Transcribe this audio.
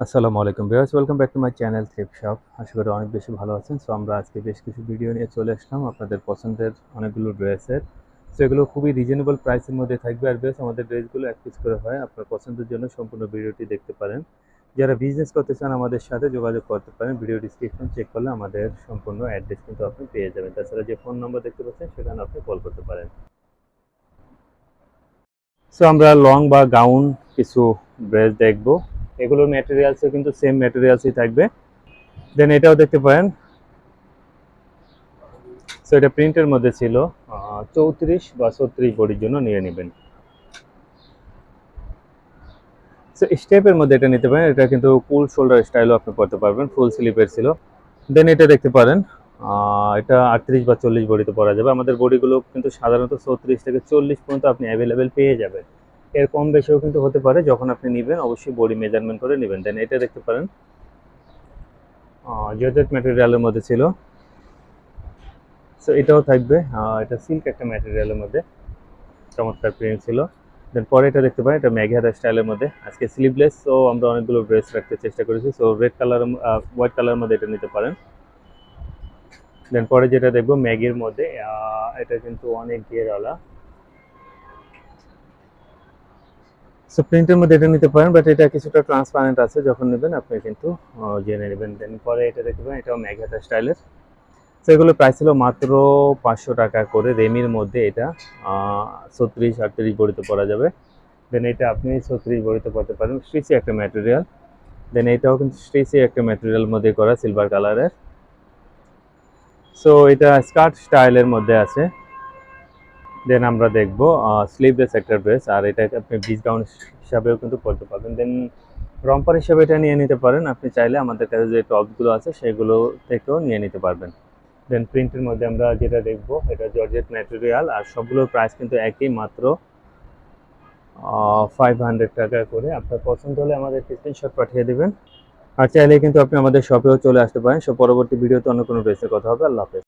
আসসালামু আলাইকুম viewers, welcome back to my channel thrift shop আশা করি অনেক বেশি ভালো আছেন। সো আমরা আজকে বেশ কিছু ভিডিও নিয়ে চলে আসলাম আপনাদের পছন্দের অনেকগুলো ড্রেসের। সো এগুলো খুবই রিজনেবল প্রাইসের মধ্যে থাকবে। আর বেশ, আমাদের ড্রেসগুলো এক পিস করে হয়। আপনার পছন্দের জন্য সম্পূর্ণ ভিডিওটি দেখতে পারেন। যারা বিজনেস করতে চান আমাদের সাথে যোগাযোগ করতে পারেন। ভিডিও ডিসক্রিপশন চেক করলে আমাদের সম্পূর্ণ অ্যাড্রেস কিন্তু আপনি পেয়ে যাবেন। তাছাড়া যে ফোন নম্বর দেখতে পাচ্ছেন, সেখানে আপনি কল করতে পারেন। সো আমরা লং বা গাউন কিছু ড্রেস দেখব। এগুলোর ম্যাটেরিয়ালসও কিন্তু সেম ম্যাটেরিয়ালসই থাকবে। দেন এটাও দেখতে পারেন। সো এটা প্রিন্টের মধ্যে ছিল। চৌত্রিশ বা ছত্রিশ বডির জন্য নিয়ে নেবেন। সো স্টেপের মধ্যে এটা নিতে পারেন। এটা কিন্তু ফুল শোল্ডার স্টাইলও আপনি করতে পারবেন। ফুল স্লিপের ছিল। দেন এটা দেখতে পারেন। এটা আটত্রিশ বা চল্লিশ বডিতে পরা যাবে। আমাদের বডিগুলো কিন্তু সাধারণত চৌত্রিশ থেকে চল্লিশ পর্যন্ত আপনি অ্যাভেলেবেল পেয়ে যাবেন। এর কম বেশিও কিন্তু হতে পারে, যখন আপনি নেবেন, অবশ্যই বডি মেজারমেন্ট করে নেবেন। দেন এটা দেখতে পারেন। জর্জেট ম্যাটেরিয়ালের মধ্যে ছিল। সো এটাও থাকবে। এটা সিল্ক একটা ম্যাটেরিয়ালের মধ্যে। চমৎকার প্রিন্ট ছিল। দেন পরে এটা দেখতে পারেন, এটা ম্যাঘেরা স্টাইলের মধ্যে। আজকে স্লিভলেস সো আমরা অনেকগুলো ড্রেস রাখতে চেষ্টা করেছি। সো রেড কালার হোয়াইট কালারের মধ্যে এটা নিতে পারেন। দেন পরে যেটা দেখব, ম্যাগির মধ্যে এটা কিন্তু অনেক ঘেরওয়ালা সো প্রিন্টের মধ্যে এটা নিতে পারেন বাট এটা কিছুটা ট্রান্সপারেন্ট আছে। যখন নেবেন, আপনি কিন্তু জেনে নেবেন। দেন পরে এটা দেখতে পারেন, এটাও ম্যাঘাটা স্টাইলের সো এগুলো প্রাইস ছিল মাত্র পাঁচশো টাকা করে। রেমির মধ্যে এটা ছত্রিশ, আটত্রিশ বড়িতে পরা যাবে। দেন এটা আপনি ছত্রিশ বড়িতে পড়তে পারেন। স্ট্রিচি একটা ম্যাটেরিয়াল দেন এটাও কিন্তু স্ট্রিচি একটা ম্যাটেরিয়াল মধ্যে করা সিলভার কালারের সো এটা স্কার্ট স্টাইলের মধ্যে আছে। দেন আমরা দেখব স্লিভলেস একটা ড্রেস আর এটা আপনি গাউন হিসাবেও কিন্তু পরতে পারবেন। দেন রম্পার হিসাবে এটা নিয়ে নিতে পারেন। আপনি চাইলে আমাদের কাছে যে টপগুলো আছে, সেগুলো থেকেও নিয়ে নিতে পারবেন। দেন প্রিন্টের মধ্যে আমরা যেটা দেখব, এটা জর্জেট ম্যাটেরিয়াল আর সবগুলোর প্রাইস কিন্তু একই মাত্র ফাইভ হান্ড্রেড টাকা করে। আপনার পছন্দ হলে আমাদের স্ক্রিনশট পাঠিয়ে দেবেন। আর চাইলে কিন্তু আপনি আমাদের শপেও চলে আসতে পারেন। সব পরবর্তী ভিডিওতে অন্য কোনো ড্রেসের কথা হবে। আল্লাহ হাফেজ।